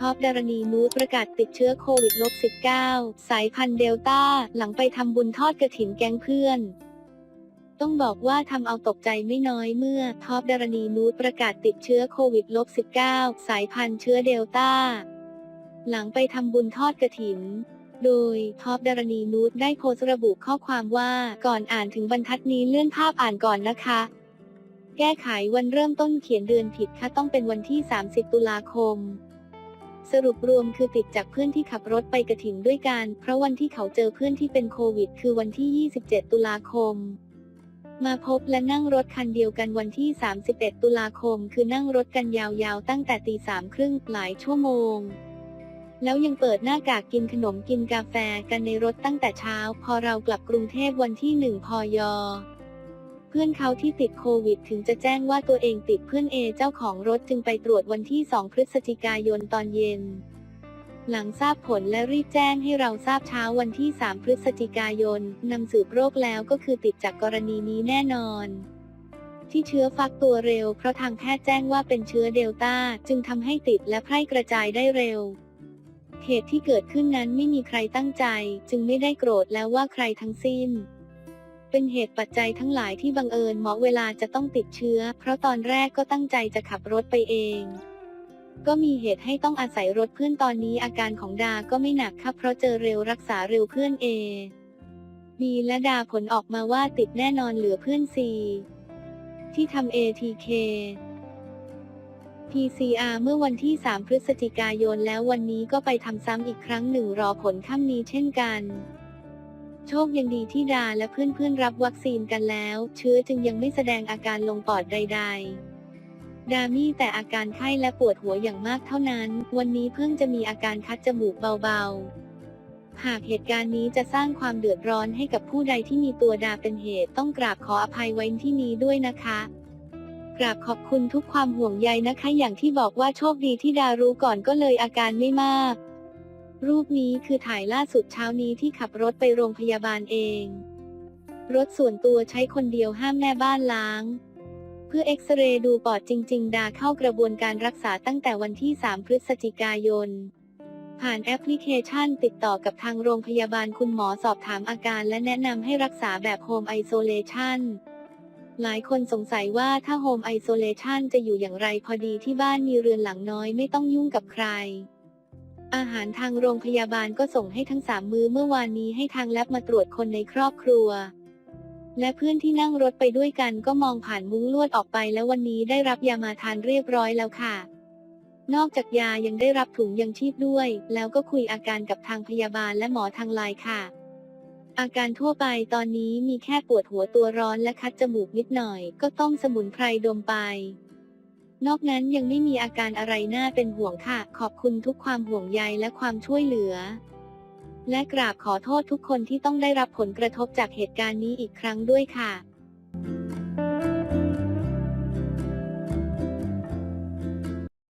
ท็อปดารณีนูตประกาศติดเชื้อโควิดลบ19สายพันธุ์เดลต้า หลังไปทำบุญทอดกระถินแก๊งเพื่อน ต้องบอกว่าทำเอาตกใจไม่น้อยเมื่อท็อปดารณีนูตประกาศติดเชื้อโควิดลบ19สายพันธุ์เชื้อเดลต้า หลังไปทำบุญทอดกระถินโดยท็อปดารณีนูตได้โพสต์ระบุข้อความว่าก่อนอ่านถึงบรรทัดนี้เลื่อนภาพอ่านก่อนนะคะ แก้ไขวันเริ่มต้นเขียนเดือนผิดค่ะต้องเป็นวันที่ 30 ตุลาคม สรุปรวมคือติดจากเพื่อนที่ขับรถไปกระถิ่นด้วยกัน เพราะวันที่เขาเจอเพื่อนที่เป็นโควิด คือวันที่ 27 ตุลาคม มาพบและนั่งรถคันเดียวกันวันที่ 31 ตุลาคม คือนั่งรถกันยาวๆ ตั้งแต่ตีสามครึ่งหลายชั่วโมง แล้วยังเปิดหน้ากากกินขนมกินกาแฟกันในรถตั้งแต่เช้า พอเรากลับกรุงเทพวันที่หนึ่งพอย พื่อนเขาที่ติดโควิด ถึงจะแจ้งว่าตัวเองติดเพื่อนเอเจ้าของรถจึงไปตรวจวันที่ 2 พฤศจิกายนตอนเย็น หลังทราบผลและรีบแจ้งให้เราทราบเช้าวันที่ 3 พฤศจิกายนนำสืบโรคแล้วก็คือติดจากกรณีนี้แน่นอนที่เชื้อฟักตัวเร็วเพราะทางแพทย์แจ้งว่าเป็นเชื้อเดลต้าจึงทำให้ติดและแพร่กระจายได้เร็ว เหตุที่เกิดขึ้นนั้นไม่มีใครตั้งใจ จึงไม่ได้โกรธแล้วว่าใครทั้งสิ้น เป็นเหตุปัจจัยทั้งหลายที่บังเอิญเหมาะเวลาจะต้องติดเชื้อ เพราะตอนแรกก็ตั้งใจจะขับรถไปเอง ก็มีเหตุให้ต้องอาศัยรถเพื่อนตอนนี้อาการของดาก็ไม่หนักค่ะเพราะเจอเร็วรักษาเร็วเพื่อนเอบีและดาผลออกมาว่าติดแน่นอนเหลือเพื่อนซีที่ทำ ATK PCR เมื่อวันที่ 3 พฤศจิกายนแล้ววันนี้ก็ไปทำซ้ำอีกครั้งหนึ่งรอผลค่ำนี้เช่นกัน โชคยังดีที่ดาและเพื่อนๆรับวัคซีนกันแล้ว เชื้อจึงยังไม่แสดงอาการลงปอดใด ๆ ดามีแต่อาการไข้และปวดหัวอย่างมากเท่านั้น วันนี้เพิ่งจะมีอาการคัดจมูกเบาๆ หากเหตุการณ์นี้จะสร้างความเดือดร้อนให้กับผู้ใดที่มีตัวดาเป็นเหตุต้องกราบขออภัยไว้ที่นี้ด้วยนะคะกราบขอบคุณทุกความห่วงใยนะคะ อย่างที่บอกว่าโชคดีที่ดารู้ก่อนก็เลยอาการไม่มาก รูปนี้คือถ่ายล่าสุดเช้านี้ที่ขับรถไปโรงพยาบาลเอง รถส่วนตัวใช้คนเดียวห้ามแม่บ้านล้าง เพื่อเอ็กซเรย์ดูปอดจริง ๆ ดาเข้ากระบวนการรักษาตั้งแต่วันที่ 3 พฤศจิกายน ผ่านแอปพลิเคชันติดต่อกับทางโรงพยาบาลคุณหมอสอบถามอาการและแนะนำให้รักษาแบบโฮมไอโซเลชันหลายคนสงสัยว่าถ้าโฮมไอโซเลชันจะอยู่อย่างไรพอดีที่บ้านมีเรือนหลังน้อยไม่ต้องยุ่งกับใคร อาหารทางโรงพยาบาลก็ส่งให้ทั้งสามมือเมื่อวานนี้ให้ทางแลบมาตรวจคนในครอบครัว และเพื่อนที่นั่งรถไปด้วยกันก็มองผ่านมุ้งลวดออกไปแล้ววันนี้ได้รับยามาทานเรียบร้อยแล้วค่ะ นอกจากยายังได้รับถุงยังชีพด้วย แล้วก็คุยอาการกับทางพยาบาลและหมอทางไลน์ค่ะ อาการทั่วไปตอนนี้มีแค่ปวดหัวตัวร้อนและคัดจมูกนิดหน่อย ก็ต้องสมุนไพรดมไป นอกนั้นยังไม่มีอาการอะไรน่าเป็นห่วงค่ะ ขอบคุณทุกความห่วงใยและความช่วยเหลือ และกราบขอโทษทุกคนที่ต้องได้รับผลกระทบจากเหตุการณ์นี้อีกครั้งด้วยค่ะ